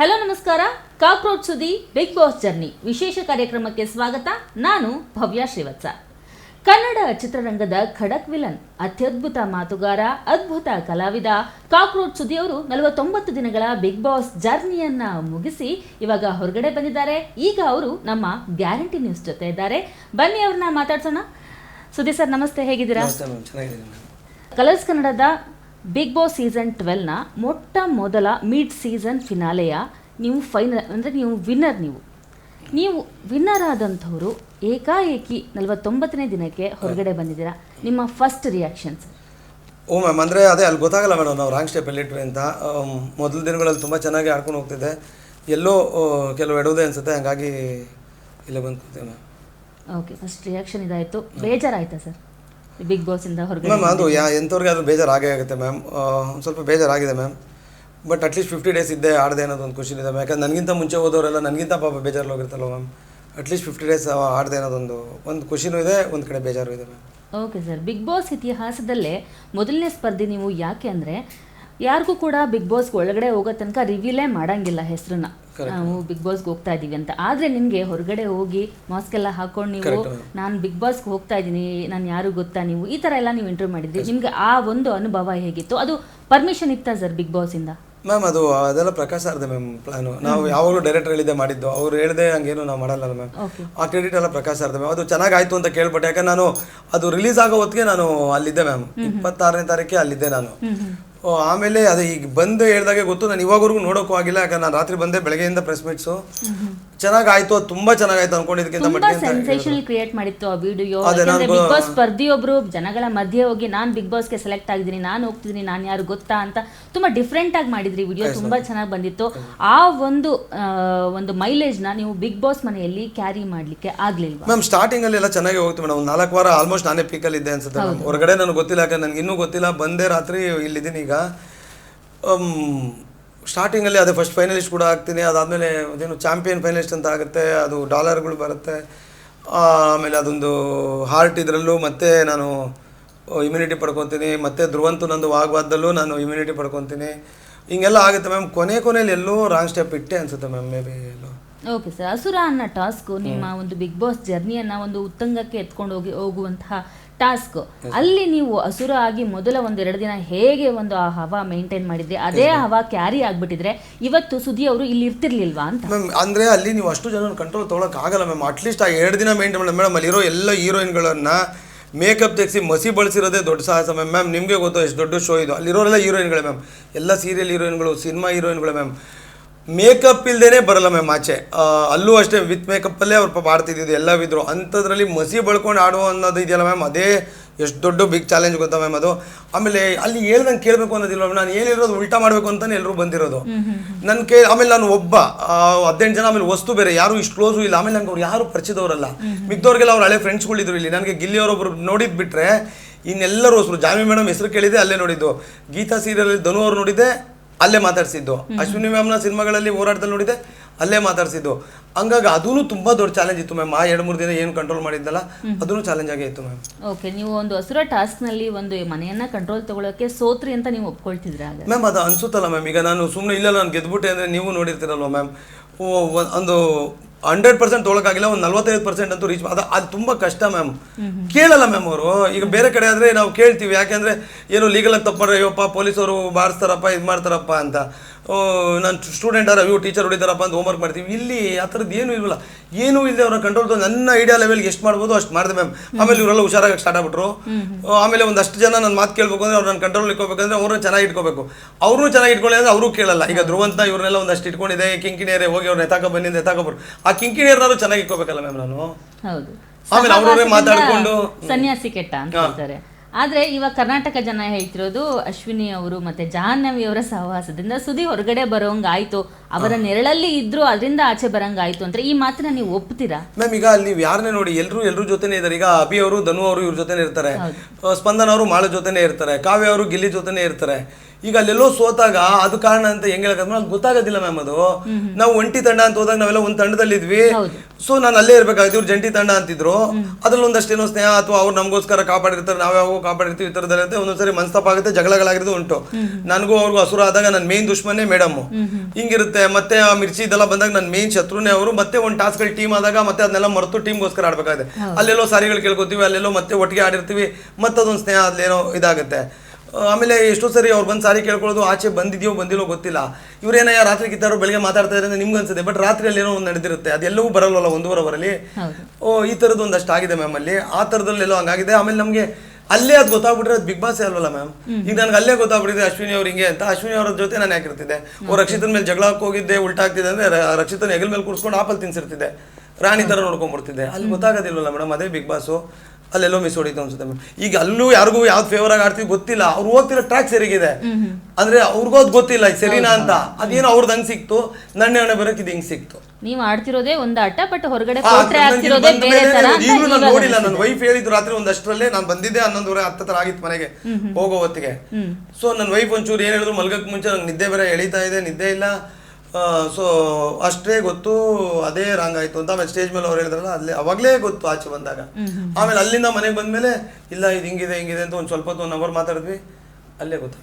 Hello ನಮಸ್ಕಾರ. Cockroach ಸುದ್ದಿ big boss journey. ವಿಶೇಷ ಕಾರ್ಯಕ್ರಮಕ್ಕೆ ಸ್ವಾಗತ. ನಾನು ಭವ್ಯ ಶ್ರೀವತ್ಸ. ಕನ್ನಡ ಚಿತ್ರರಂಗದ ಖಡಕ್ ವಿಲನ್ ಅತ್ಯದ್ಭುತ ಮಾತುಗಾರ ಅದ್ಭುತ ಕಲಾವಿದ ಕಾಕ್ರೋಚ್ ಸುದ್ದಿ ಅವರು ನಲವತ್ತೊಂಬತ್ತು ದಿನಗಳ ಬಿಗ್ ಬಾಸ್ ಜರ್ನಿಯನ್ನ ಮುಗಿಸಿ ಇವಾಗ ಹೊರಗಡೆ ಬಂದಿದ್ದಾರೆ. ಈಗ ಅವರು ನಮ್ಮ ಗ್ಯಾರಂಟಿ ನ್ಯೂಸ್ ಜೊತೆ ಇದ್ದಾರೆ. ಬನ್ನಿ ಅವ್ರನ್ನ ಮಾತಾಡ್ಸೋಣ. ಸುದ್ದಿ ಸರ್ ನಮಸ್ತೆ. ಹೇಗಿದ್ದೀರಾ? ಕಲರ್ಸ್ ಕನ್ನಡದ ಬಿಗ್ ಬಾಸ್ ಸೀಸನ್ ಟ್ವೆಲ್ನ ಮೊಟ್ಟ ಮೊದಲ ಮಿಡ್ ಸೀಸನ್ ಫಿನಾಲೆಯ ನೀವು ಫೈನಲ್ ಅಂದರೆ ನೀವು ವಿನ್ನರ್ ನೀವು. ನೀವು ವಿನ್ನರ್ ಆದಂಥವರು ಏಕಾಏಕಿ ನಲವತ್ತೊಂಬತ್ತನೇ ದಿನಕ್ಕೆ ಹೊರಗಡೆ ಬಂದಿದ್ದೀರಾ? ನಿಮ್ಮ ಫಸ್ಟ್ ರಿಯಾಕ್ಷನ್ಸ್ ಓ ಮ್ಯಾಮ್ ಅಂದರೆ ಅದೇ ಅಲ್ಲಿ ಗೊತ್ತಾಗಲ್ಲ ಮೇಡಮ್ ನಾವು ರಾಂಗ್ ಸ್ಟೆಪ್ ಎಲ್ಲಿಟ್ವಿ ಅಂತ. ಮೊದಲ ದಿನಗಳಲ್ಲಿ ತುಂಬ ಚೆನ್ನಾಗಿ ಆಡ್ಕೊಂಡು ಹೋಗ್ತಿದ್ದೆ. ಎಲ್ಲೋ ಕೆಲವು ಎಡೋದೆ ಅನಿಸುತ್ತೆ ಹಂಗಾಗಿ ಇಲ್ಲೇ ಬಂದು ಕೂತೀವಿ ಮ್ಯಾಮ್ ಓಕೆ ಫಸ್ಟ್ ರಿಯಾಕ್ಷನ್ ಇದಾಯಿತು. ಬೇಜಾರಾಯ್ತಾ ಸರ್ ಬಿಗ್ ಬಾಸ್ ಇಂದ ಹೊರಗೆ ಮ್ಯಾಮ್ ಅದು ಯಾ ಎಂಥವ್ರಿಗೆ ಅದು ಬೇಜಾರು ಆಗೇ ಆಗುತ್ತೆ ಮ್ಯಾಮ್ ಒಂದು ಸ್ವಲ್ಪ ಬೇಜಾರಾಗಿದೆ ma'am but at least fifty days ಇದ್ದೆ ಆಡದೆ ಅನ್ನೋದು ಒಂದು ಖುಷಿ ಇದೆ ಮ್ಯಾಮ್ ಯಾಕಂದ್ರೆ ನನಗಿಂತ ಮುಂಚೆ ಹೋದವರೆಲ್ಲ ನನಗಿಂತ ಪಾಪ ಬೇಜಾರಲ್ಲಿ ಹೋಗಿರ್ತಲ್ಲ ma'am at least fifty days ಆಡದೆ ಅನ್ನೋದೊಂದು ಒಂದು ಖುಷಿನೂ ಇದೆ ಒಂದು ಕಡೆ ಬೇಜಾರು ಇದೆ ma'am okay sir Bigg Boss ಇತಿಹಾಸದಲ್ಲೇ ಮೊದಲನೇ ಸ್ಪರ್ಧೆ ನೀವು ಯಾಕೆ ಅಂದರೆ ಯಾರಿಗೂ ಕೂಡ ಬಿಗ್ ಬಾಸ್ಗೆ ಒಳಗಡೆ ಹೋಗೋ ತನಕ ರಿವೀಲೇ ಮಾಡಂಗಿಲ್ಲ ಹೆಸರನ್ನ. ನಾವು ಬಿಗ್ ಬಾಸ್ಗೆ ಹೋಗ್ತಾ ಇದ್ದೀವಿ ಅಂತ. ಆದ್ರೆ ನಿಮಗೆ ಹೊರಗಡೆ ಹೋಗಿ ಮಾಸ್ಕ್ ಎಲ್ಲ ಹಾಕೊಂಡು ನೀವು ನಾನು ಬಿಗ್ ಬಾಸ್ಗೆ ಹೋಗ್ತಾ ಇದ್ದೀನಿ ನಾನು ಯಾರು ಗೊತ್ತಾ? ನೀವು ಈ ತರ ಎಲ್ಲ ನೀವು ಇಂಟರ್ವ್ಯೂ ಮಾಡಿದ್ರಿ. ನಿಮಗೆ ಆ ಒಂದು ಅನುಭವ ಹೇಗಿತ್ತು? ಅದು ಪರ್ಮಿಷನ್ ಇತ್ತಾ ಸರ್ ಬಿಗ್ ಬಾಸಿಂದ ಮ್ಯಾಮ್ ಅದು ಅದೆಲ್ಲ ಪ್ರಕಾಶ ಅರ್ಧ ಮ್ಯಾಮ್ ಪ್ಲಾನು ನಾವು ಯಾವಾಗಲೂ ಡೈರೆಕ್ಟರ್ ಹೇಳಿದ್ದೆ ಮಾಡಿದ್ದು. ಅವ್ರು ಹೇಳಿದೆ ಹಂಗೇನು ನಾವು ಮಾಡಲ್ಲ ಮ್ಯಾಮ್ ಆ ಕ್ರೆಡಿಟ್ ಎಲ್ಲ ಪ್ರಕಾಶ ಅರ್ಧ ಮ್ಯಾಮ್ ಅದು ಚೆನ್ನಾಗಾಯ್ತು ಅಂತ ಕೇಳ್ಪಟ್ಟೆ. ಯಾಕಂದ್ರೆ ನಾನು ಅದು ರಿಲೀಸ್ ಆಗೋ ಹೊತ್ತಿಗೆ ನಾನು ಅಲ್ಲಿದ್ದೆ ಮ್ಯಾಮ್ ಇಪ್ಪತ್ತಾರನೇ ತಾರೀಕೇ ಅಲ್ಲಿದ್ದೆ ನಾನು. ಓ, ಆಮೇಲೆ ಅದೇ ಈಗ ಬಂದು ಹೇಳಿದಾಗೆ ಗೊತ್ತು ನಾನು ಇವಾಗವರೆಗೂ ನೋಡೋಕ್ಕೂ ಆಗಿಲ್ಲ ಯಾಕಂದ್ರೆ ನಾನು ರಾತ್ರಿ ಬಂದೆ ಬೆಳಗ್ಗೆಯಿಂದ ಪ್ರೆಸ್ ಮೀಟ್ಸು ಚೆನ್ನಾಗಾಯ್ತು ಅದು ತುಂಬಾ ಚೆನ್ನಾಗಾಯ್ತು ಅನ್ಕೊಂಡಿದ್ದಕ್ಕಿಂತ ತುಂಬಾ ಸೆನ್ಸೇಷನಲ್ ಕ್ರಿಯೇಟ್ ಮಾಡಿತ್ತು ಆ ವಿಡಿಯೋ ಬಿಗ್ ಬಾಸ್ ಸ್ಪರ್ಧಿಯೊಬ್ರು ಜನಗಳ ಮಧ್ಯೆ ಹೋಗಿ ನಾನು ಬಿಗ್ ಬಾಸ್ಗೆ ಸೆಲೆಕ್ಟ್ ಆಗಿದ್ದೀನಿ ನಾನು ಹೋಗ್ತಿದ್ದೀನಿ ನಾನು ಯಾರು ಗೊತ್ತಾ ಅಂತ ತುಂಬಾ ಡಿಫ್ರೆಂಟ್ ಆಗಿ ಮಾಡಿದ್ರಿ ವಿಡಿಯೋ ತುಂಬಾ ಚೆನ್ನಾಗಿ ಬಂದಿತ್ತು. ಆ ಒಂದು ಒಂದು ಮೈಲೇಜ್ನ ನೀವು ಬಿಗ್ ಬಾಸ್ ಮನೆಯಲ್ಲಿ ಕ್ಯಾರಿ ಮಾಡ್ಲಿಕ್ಕೆ ಆಗಲಿಲ್ಲ ಮ್ಯಾಮ್ ಸ್ಟಾರ್ಟಿಂಗ್ ಅಲ್ಲಿ ಎಲ್ಲ ಚೆನ್ನಾಗಿ ಹೋಗ್ತು ಮೇಡಮ್. ಒಂದು ನಾಲ್ಕು ವಾರ ಆಲ್ಮೋಸ್ಟ್ ನಾನೇ ಪೀಕಲ್ಲಿ ಇದ್ದೆ ಅನ್ಸುತ್ತೆ ಹೊರಗಡೆ ನನಗೆ ಗೊತ್ತಿಲ್ಲ ಯಾಕಂದ್ರೆ ನನಗೆ ಇನ್ನೂ ಗೊತ್ತಿಲ್ಲ. ಬಂದೆ ರಾತ್ರಿ ಇಲ್ಲಿದ್ದೀನಿ ಈಗ. ಸ್ಟಾರ್ಟಿಂಗಲ್ಲಿ ಅದೇ ಫಸ್ಟ್ ಫೈನಲಿಸ್ಟ್ ಕೂಡ ಆಗ್ತೀನಿ ಅದಾದಮೇಲೆ ಅದೇನು ಚಾಂಪಿಯನ್ ಫೈನಲಿಸ್ಟ್ ಅಂತ ಆಗುತ್ತೆ ಅದು ಡಾಲರ್ಗಳು ಬರುತ್ತೆ ಆಮೇಲೆ ಅದೊಂದು ಹಾರ್ಟ್ ಇದರಲ್ಲೂ ಮತ್ತೆ ನಾನು ಇಮ್ಯುನಿಟಿ ಪಡ್ಕೊತೀನಿ ಮತ್ತೆ ಧ್ರುವಂತು ನಂದು ವಾಗ್ವಾದಲ್ಲೂ ನಾನು ಇಮ್ಯುನಿಟಿ ಪಡ್ಕೊತೀನಿ. ಹಿಂಗೆಲ್ಲ ಆಗುತ್ತೆ ಮ್ಯಾಮ್ ಕೊನೆ ಕೊನೆಯಲ್ಲಿ ಎಲ್ಲೋ ರಾಂಗ್ ಸ್ಟೆಪ್ ಇಟ್ಟೆ ಅನ್ಸುತ್ತೆ ಮ್ಯಾಮ್ ಮೇ ಬಿ ಎಲ್ಲೋ. ಓಕೆ ಸರ್ ಅಸುರ ಅನ್ನೋ ಟಾಸ್ಕ್ ನಿಮ್ಮ ಒಂದು ಬಿಗ್ ಬಾಸ್ ಜರ್ನಿಯನ್ನು ಒಂದು ಉತ್ತಂಗಕ್ಕೆ ಎತ್ಕೊಂಡು ಹೋಗಿ ಹೋಗುವಂತಹ ಟಾಸ್ಕ್ ಅಲ್ಲಿ ನೀವು ಅಸುರ ಆಗಿ ಮೊದಲ ಒಂದು ಎರಡು ದಿನ ಹೇಗೆ ಒಂದು ಆ ಹವಾ ಮೇಂಟೈನ್ ಮಾಡಿದ್ರೆ? ಅದೇ ಹವಾ ಕ್ಯಾರಿ ಆಗ್ಬಿಟ್ಟಿದ್ರೆ ಇವತ್ತು ಸುದ್ದಿ ಅವರು ಇಲ್ಲಿ ಇರ್ತಿರ್ಲಿಲ್ವಾ ಅಂತ. ಮ್ಯಾಮ್ ಅಂದರೆ ಅಲ್ಲಿ ನೀವು ಅಷ್ಟು ಜನ ಕಂಟ್ರೋಲ್ ತೊಗೊಳಕ್ ಆಗಲ್ಲ ಮ್ಯಾಮ್ ಅಟ್ಲೀಸ್ಟ್ ಆ ಎರಡು ದಿನ ಮೇಂಟೈನ್ ಮಾಡಿ ಮೇಡಮ್ ಅಲ್ಲಿರೋ ಎಲ್ಲ ಹೀರೋಯಿನ್ಗಳನ್ನು ಮೇಕಪ್ ತೆಗೆಸಿ ಮಸಿ ಬಳಸಿರೋದೇ ದೊಡ್ಡ ಸಾಹಸ ಮ್ಯಾಮ್ ಮ್ಯಾಮ್ ನಿಮಗೆ ಗೊತ್ತು ಎಷ್ಟು ದೊಡ್ಡ ಶೋ ಇದು. ಅಲ್ಲಿರೋರೆಲ್ಲ ಹೀರೋಯಿನ್ಗಳೇ ಮ್ಯಾಮ್ ಎಲ್ಲ ಸೀರಿಯಲ್ ಹೀರೋಯಿನ್ಗಳು ಸಿನಿಮಾ ಹೀರೋಯಿನ್ಗಳು ಮ್ಯಾಮ್ ಮೇಕಪ್ ಇಲ್ದೇನೆ ಬರಲ್ಲ ಮ್ಯಾಮ್ ಆಚೆ. ಅಲ್ಲೂ ಅಷ್ಟೇ ವಿತ್ ಮೇಕಪ್ಪಲ್ಲೇ ಅವ್ರು ಪಾಪ ಆಡ್ತಿದ್ದಿದ್ದು ಎಲ್ಲ ವಿದ್ರು ಅಂಥದ್ರಲ್ಲಿ ಮಸಿ ಬಳ್ಕೊಂಡು ಆಡುವ ಅನ್ನೋದು ಇದೆಯಲ್ಲ ಮ್ಯಾಮ್ ಅದೇ ಎಷ್ಟು ದೊಡ್ಡ ಬಿಗ್ ಚಾಲೆಂಜ್ ಗೊತ್ತಾ ಮ್ಯಾಮ್ ಅದು? ಆಮೇಲೆ ಅಲ್ಲಿ ಹೇಳ್ದಂಗೆ ಕೇಳಬೇಕು ಅನ್ನೋದಿಲ್ಲ ಮ್ಯಾಮ್ ನಾನು ಏನಿರೋದು ಉಲ್ಟಾ ಮಾಡಬೇಕು ಅಂತಾನೆ ಎಲ್ಲರೂ ಬಂದಿರೋದು. ನನ್ನ ಕೇ ಆಮೇಲೆ ನಾನು ಒಬ್ಬ ಹದಿನೆಂಟು ಜನ ಆಮೇಲೆ ವಸ್ತು ಬೇರೆ. ಯಾರು ಇಷ್ಟು ಕ್ಲೋಸು ಇಲ್ಲ. ಆಮೇಲೆ ನಂಗೆ ಅವ್ರು ಯಾರು ಪರಿಚಯದವರಲ್ಲ. ಮಿಕ್ದವ್ರಿಗೆಲ್ಲ ಅವ್ರು ಹಳೆ ಫ್ರೆಂಡ್ಸ್ಗಳಿದ್ರು ಇಲ್ಲಿ. ನನಗೆ ಗಿಲ್ಲಿ ಅವರೊಬ್ರು ನೋಡಿದ್ ಬಿಟ್ರೆ ಇನ್ನೆಲ್ಲರೂ ಹೊಸರು. ಜಾಮಿ ಮೇಡಮ್ ಹೆಸರು ಕೇಳಿದೆ ಅಲ್ಲೇ ನೋಡಿದ್ದು. ಗೀತಾ ಸೀರಿಯಲ್ ಧನು ಅವ್ರು ನೋಡಿದ್ದೆ ಅಲ್ಲೇ ಮಾತಾಡ್ಸಿದ್ದು. ಅಶ್ವಿನಿ ಮ್ಯಾಮ್ನ ಸಿನಿಮಾಗಳಲ್ಲಿ ಹೋರಾಟದಲ್ಲಿ ನೋಡಿದೆ ಅಲ್ಲೇ ಮಾತಾಡ್ಸಿದ್ದು. ಹಂಗಾಗಿ ಅದೂ ತುಂಬಾ ದೊಡ್ಡ ಚಾಲೆಂಜ್ ಇತ್ತು ಮ್ಯಾಮ್ ಆ ಎರಡು ಮೂರು ದಿನ ಏನು ಕಂಟ್ರೋಲ್ ಮಾಡಿದ್ದಲ್ಲ ಅದೂ ಚಾಲೆಂಜ್ ಆಗೇ ಇತ್ತು ಮ್ಯಾಮ್ ಓಕೆ ನೀವು ಒಂದು ಹಸುರ ಟಾಸ್ಕ್ನಲ್ಲಿ ಒಂದು ಮನೆಯನ್ನ ಕಂಟ್ರೋಲ್ ತಗೊಳ್ಳೋಕೆ ಸೋತ್ರಿ ಅಂತ ನೀವು ಒಪ್ಕೊಳ್ತಿದ್ರ ಮ್ಯಾಮ್ ಅದು ಅನ್ಸುತ್ತಲ್ಲ ಮ್ಯಾಮ್ ಈಗ ನಾನು ಸುಮ್ಮನೆ ಇಲ್ಲ ನಾನು ಗೆದ್ಬಿಟ್ಟೆ ಅಂದರೆ ನೀವು ನೋಡಿರ್ತೀರಲ್ವ ಮ್ಯಾಮ್ ಒಂದು ಹಂಡ್ರೆಡ್ ಪರ್ಸೆಂಟ್ ತೊಗೊಳಕ್ಕಾಗಿಲ್ಲ, ಒಂದು ನಲ್ವತ್ತೈದು ಪರ್ಸೆಂಟ್ ಅಂತೂ ರೀಚ್ ಅದು ಅದು ತುಂಬ ಕಷ್ಟ ಮ್ಯಾಮ್ ಕೇಳಲ್ಲ ಮ್ಯಾಮ್ ಅವರು. ಈಗ ಬೇರೆ ಕಡೆ ಆದರೆ ನಾವು ಕೇಳ್ತೀವಿ, ಯಾಕೆಂದರೆ ಏನು ಲೀಗಲಾಗಿ ತಪ್ಪು ಮಾಡ್ರೆ ಅಯ್ಯಪ್ಪ ಪೊಲೀಸವರು ಬಾರಿಸ್ತಾರಪ್ಪ, ಇದು ಮಾಡ್ತಾರಪ್ಪ ಅಂತ. ನಾನು ಸ್ಟೂಡೆಂಟ್ ಆರ ಅಯ್ಯೋ ಟೀಚರ್ ಹೊಡಿತಾರಪ್ಪ ಅಂತ ಹೋಮ್ವರ್ಕ್ ಮಾಡ್ತೀವಿ. ಇಲ್ಲಿ ಆ ಥರದ್ದು ಏನೂ ಇಲ್ಲ ಏನೂ ಇಲ್ಲದೆ ಅವರ ಕಂಟ್ರೋಲ್ ನನ್ನ ಐಡಿಯಾ ಲೆವೆಲ್ಗೆ ಎಷ್ಟು ಮಾಡ್ಬೋದು ಅಷ್ಟು ಮಾಡಿದೆ ಮ್ಯಾಮ್ ಆಮೇಲೆ ಇವರೆಲ್ಲ ಹುಷಾರಾಗಿ ಸ್ಟಾರ್ಟ್ ಆಗ್ಬಿಟ್ರು. ಆಮೇಲೆ ಒಂದಷ್ಟು ಜನ ನನ್ನ ಮಾತು ಕೇಳಬೇಕು ಅಂದ್ರೆ ಅವ್ರನ್ನ ಕಂಟ್ರೋಲ್ ಇಟ್ಕೋಬೇಕಂದ್ರೆ ಅವ್ರನ್ನ ಚೆನ್ನಾಗಿ ಇಟ್ಕೋಬೇಕು. ಅವ್ರನ್ನೂ ಚೆನ್ನಾಗಿ ಇಟ್ಕೊಳ್ಳಿ ಅಂದ್ರೆ ಅವರು ಕೇಳಲ್ಲ. ಈಗ ಧ್ರುವಂತ ಇವ್ರನ್ನೆಲ್ಲ ಒಂದಷ್ಟು ಇಟ್ಕೊಂಡಿದೆ ಕಿಂಕಿಣಿಯರೇ ಹೋಗಿ ಅವ್ರನ್ನ ಎತ್ತಾಕ ಬನ್ನಿ ಎತ್ತಾಕೊಬ್ರು ಆ ಕಿಂಕಿಣಿಯರ್ನಾರು ಚೆನ್ನಾಗಿ ಇಟ್ಕೋಬೇಕಲ್ಲ ಮ್ಯಾಮ್ ನಾನು? ಆಮೇಲೆ ಅವರವರೇ ಮಾತಾಡಿಕೊಂಡು ಮಾತಾಡ್ಕೊಂಡು ಸನ್ಯಾಸಿ ಕೆಟ್ಟ ಅಂತ ಹೇಳ್ತಾರೆ. ಆದ್ರೆ ಇವಾಗ ಕರ್ನಾಟಕ ಜನ ಹೇಳ್ತಿರೋದು ಅಶ್ವಿನಿ ಅವರು ಮತ್ತೆ ಜಾಹ್ನವಿ ಅವರ ಸಹವಾಸದಿಂದ ಸುದಿ ಹೊರಗಡೆ ಬರೋಂಗಾಯ್ತು ಅವರ ನೆರಳಲ್ಲಿ ಇದ್ರು ಅದರಿಂದ ಆಚೆ ಬರೋಂಗಾಯಿತು ಅಂತ ಅಂದ್ರೆ ಈ ಮಾತನ್ನ ನೀವು ಒಪ್ತೀರಾ? ಮ್ಯಾಮ್ ಈಗ ಅಲ್ಲಿ ನೀವು ಯಾರನ್ನೇ ನೋಡಿ ಎಲ್ಲರೂ ಎಲ್ಲರೂ ಜೊತೆನೇ ಇದ್ದಾರೆ. ಈಗ ಅಭಿ ಅವರು ಧನು ಅವರು ಇವ್ರ ಜೊತೆನೇ ಇರ್ತಾರೆ. ಸ್ಪಂದನ ಅವರು ಮಾಳ ಜೊತೆನೇ ಇರ್ತಾರೆ. ಕಾವ್ಯ ಅವರು ಗಿಲ್ಲಿ ಜೊತೆನೇ ಇರ್ತಾರೆ. ಈಗ ಅಲ್ಲೆಲ್ಲೋ ಸೋತಾಗ ಅದು ಕಾರಣ ಅಂತ ಹೆಂಗ್ ಹೇಳಕ್ ಗೊತ್ತಾಗೋದಿಲ್ಲ ಮ್ಯಾಮ್ ಅದು. ನಾವು ಒಂಟಿ ತಂಡ ಅಂತ ಹೋದಾಗ ನಾವೆಲ್ಲ ಒಂದ್ ತಂಡದಲ್ಲಿ ಇದ್ವಿ ಸೊ ನಾನು ಅಲ್ಲೇ ಇರ್ಬೇಕಾಗಿತ್ತು ಇವ್ರು ಜಂಟಿ ತಂಡ ಅಂತಿದ್ರು. ಅದ್ರಲ್ಲಿ ಒಂದಷ್ಟು ಏನೋ ಸ್ನೇಹ ಅಥವಾ ಅವ್ರು ನಮಗೋಸ್ಕರ ಕಾಪಾಡಿರ್ತಾರೆ ನಾವು ಯಾವ ಕಾಪಾಡಿರ್ತೀವಿ ಈ ಥರದಲ್ಲಿ ಅಂತ ಒಂದೊಂದ್ಸರಿ ಮನಸ್ತಾಪ ಆಗುತ್ತೆ ಜಗಳಗಳಾಗಿರೋದು ಉಂಟು. ನನಗೂ ಅವ್ರಿಗೂ ಹಸುರ ಆದಾಗ ನನ್ನ ಮೇನ್ ದುಶ್ಮನೇ ಮೇಡಮ್ ಹಿಂಗಿರುತ್ತೆ ಮತ್ತೆ ಆ ಮಿರ್ಚಿ ಇದೆಲ್ಲ ಬಂದಾಗ ನನ್ನ ಮೇನ್ ಶತ್ರುನೇ ಅವರು ಮತ್ತೆ ಒಂದು ಟಾಸ್ಕ್ಗಳು ಟೀಮ್ ಆದಾಗ ಮತ್ತೆ ಅದನ್ನೆಲ್ಲ ಮರೆತು ಟೀಮ್ಗೋಸ್ಕರ ಆಡ್ಬೇಕಾಗುತ್ತೆ. ಅಲ್ಲೆಲ್ಲೋ ಸಾರಿಗಳು ಕೇಳ್ಕೊತೀವಿ ಅಲ್ಲೆಲ್ಲೋ ಮತ್ತೆ ಒಟ್ಟಿಗೆ ಆಡಿರ್ತೀವಿ ಮತ್ತೆ ಅದೊಂದು ಸ್ನೇಹ ಅಲ್ಲೇನೋ ಇದಾಗುತ್ತೆ. ಆಮೇಲೆ ಎಷ್ಟೋ ಸರಿ ಅವ್ರು ಬಂದು ಸಾರಿ ಕೇಳ್ಕೊಳ್ಳೋದು ಆಚೆ ಬಂದಿದೆಯೋ ಬಂದಿಲ್ಲೋ ಗೊತ್ತಿಲ್ಲ. ಇವ್ರೇನಯ್ಯ ರಾತ್ರಿ ಕಿತ್ತಾರೋ ಬೆಳಗ್ಗೆ ಮಾತಾಡ್ತಾ ಇದ್ರೆ ನಿಮ್ಗೆ ಅನ್ಸುತ್ತೆ ಬಟ್ ರಾತ್ರಿಯಲ್ಲಿ ಏನೋ ಒಂದು ನಡೆದಿರುತ್ತೆ ಅದೆಲ್ಲವೂ ಬರಲ್ವಲ್ಲ ಒಂದೂವರೆ ಅವರಲ್ಲಿ? ಓ ಈ ಥರದ್ದು ಒಂದಷ್ಟು ಆಗಿದೆ ಮ್ಯಾಮ್ ಅಲ್ಲಿ. ಆ ಥರದಲ್ಲೆಲ್ಲೋ ಹಂಗಾಗಿದೆ. ಆಮೇಲೆ ನಮಗೆ ಅಲ್ಲೇ ಅದು ಗೊತ್ತಾಗ್ಬಿಟ್ರೆ ಅದು ಬಿಗ್ ಬಾಸ್ ಅಲ್ವಲ್ಲ ಮ್ಯಾಮ್ ಈಗ ನನಗೆ ಅಲ್ಲೇ ಗೊತ್ತಾಗ್ಬಿಟ್ಟಿದೆ ಅಶ್ವಿನಿ ಅವ್ರು ಹಿಂಗೆ ಅಂತ. ಅಶ್ವಿನಿ ಅವ್ರ ಜೊತೆ ನಾನು ಯಾಕಿರ್ತಿದ್ದೆ ಓ ರಕ್ಷಿತನ ಮೇಲೆ ಜಗಳ ಹೋಗಿದ್ದೆ ಉಲ್ಟಾ ಅಂದರೆ ರಕ್ಷಿತನ ಹೆಗಲ್ ಮೇಲೆ ಕೂರಿಸ್ಕೊಂಡು ಆಪಲ್ ತಿನ್ಸಿರ್ತಿದ್ದೆ. ರಾಣಿ ಥರ ನೋಡ್ಕೊಂಡ್ಬಿಡ್ತಿದ್ದೆ. ಅಲ್ಲಿ ಗೊತ್ತಾಗೋದಿಲ್ವಲ್ಲ ಮೇಡಮ್ ಅದೇ ಬಿಗ್ ಬಾಸು. ಅಲ್ಲೆಲ್ಲೋ ಮಿಸ್ ಹೊಡಿತು ಅನ್ಸುತ್ತೆ ಈಗ ಅಲ್ಲೂ ಯಾರಿಗೂ ಯಾವ್ದು ಫೇವರ್ ಆಗಿ ಆಡ್ತೀವಿ ಗೊತ್ತಿಲ್ಲ. ಅವ್ರು ಹೋಗ್ತಿರೋ ಟ್ರ್ಯಾಕ್ ಸರಿಗಿದೆ. ಅಂದ್ರೆ ಅವ್ರಿಗೂ ಅದು ಗೊತ್ತಿಲ್ಲ ಇದು ಸರಿನಾ ಅಂತ. ಅದೇನೋ ಅವ್ರದ್ದು ಹಂಗ್ ಸಿಕ್ತು. ನನ್ನ ಹಣೆ ಬರೋಕೆ ಇದು ಹಿಂಗೆ ಸಿಕ್ತು. ನೀವು ಆಡ್ತಿರೋದೇ ಒಂದು ಆಟ ಬಟ್ ಹೊರಗಡೆ ಈಗಲೂ ನಾನು ನೋಡಿಲ್ಲ ನನ್ನ ವೈಫ್ ಹೇಳಿದ್ರು ರಾತ್ರಿ ಒಂದಷ್ಟರಲ್ಲೇ ನಾನು ಬಂದಿದ್ದೆ ಹನ್ನೊಂದುವರೆ ಹತ್ತ ತರ ಆಗಿತ್ತು ಮನೆಗೆ ಹೋಗೋ ಹೊತ್ತಿಗೆ. ಸೊ ನನ್ನ ವೈಫ್ ಒಂಚೂರು ಏನು ಹೇಳಿದ್ರು ಮಲ್ಗಕ್ಕೆ ಮುಂಚೆ ನಂಗೆ ನಿದ್ದೆ ಬೇರೆ ಎಳಿತಾ ಇದೆ ನಿದ್ದೆ ಇಲ್ಲ. ಸೊ ಅಷ್ಟೇ ಗೊತ್ತು ಅದೇ ರಾಂಗ್ ಆಯ್ತು ಅಂತ ಆಮೇಲೆ ಸ್ಟೇಜ್ ಮೇಲೆ ಅವ್ರು ಹೇಳಿದ್ರಲ್ಲ ಅಲ್ಲಿ ಅವಾಗಲೇ ಗೊತ್ತು ಆಚೆ ಬಂದಾಗ. ಆಮೇಲೆ ಅಲ್ಲಿಂದ ಮನೆಗೆ ಬಂದ್ಮೇಲೆ ಇಲ್ಲ ಇದು ಹಿಂಗಿದೆ ಹಿಂಗಿದೆ ಅಂತ ಒಂದು ಸ್ವಲ್ಪ ಹೊತ್ತು ಒಂದು ಅವರ್ ಮಾತಾಡಿದ್ವಿ ಅಲ್ಲೇ ಗೊತ್ತು.